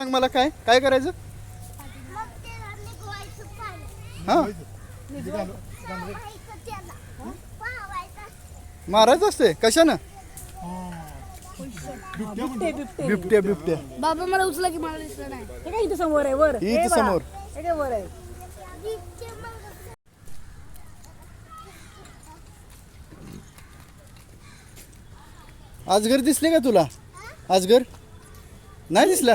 सांग मला काय? काय करायचं. हा. मारायचं असते? कशानं? बिबटे बिबटे बिबट्या बिबट्या. बाबा मला उचला की मला दिसलं नाही. हे काय इथं समोर आहे? वर. हे इथं बघा. समोर. हे काय वर आहे? आजगर दिसले का तुला? आजगर नाही दिसला?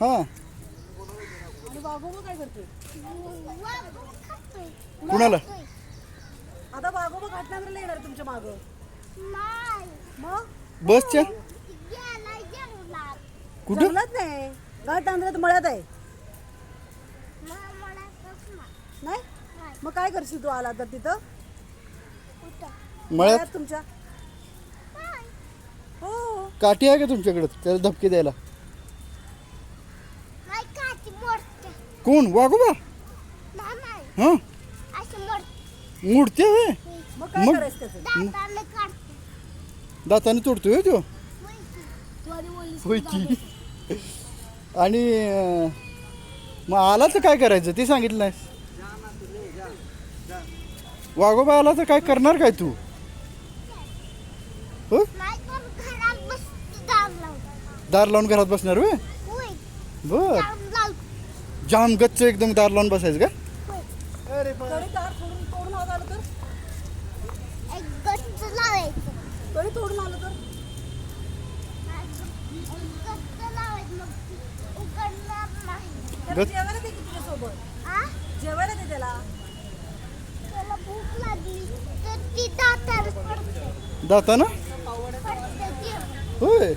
हा काय करते. कुणाला? आता बागोबा घाटनागरला येणार तुमच्या मागं. मग बसच्या. कुठं जंगलात नाही घाटनांद्रात मळ्यात आहे नाही. मग काय करशील तू आला तर तिथं? मळ्यात तुमच्या काठी आहे का तुमच्याकडे? त्याला धपके द्यायला. कोण? वाघोबा. हा? मोडते. आहे मग काय मग? करायचं त्याचं? दाताने तोडतोय हो तो? माहिती. तू आधी बोललीस होय की आणि अं, मग आला तर काय करायचं? ते सांगितलं नाही वाघोबा आला तर काय करणार काय तू? हो नाही तर घरात बसते दार लावून. दार लावून घरात बसणार वे. बर. जाम गच्च एकदम दार लावून बसायचं का होय. अरे तरी तार तोडून तोडून आलं आलं तर एक गच्च लावायचं. तरी तोडून आलं तर एक गच्च लावायचं. मग ती उघडणार नाही. त्याला गच- जेवायला दे की तुझ्यासोबत आ? जेवायला दे त्याला त्याला भूक लागली तर ती दाताने पडते. दाताना पडते ती. होय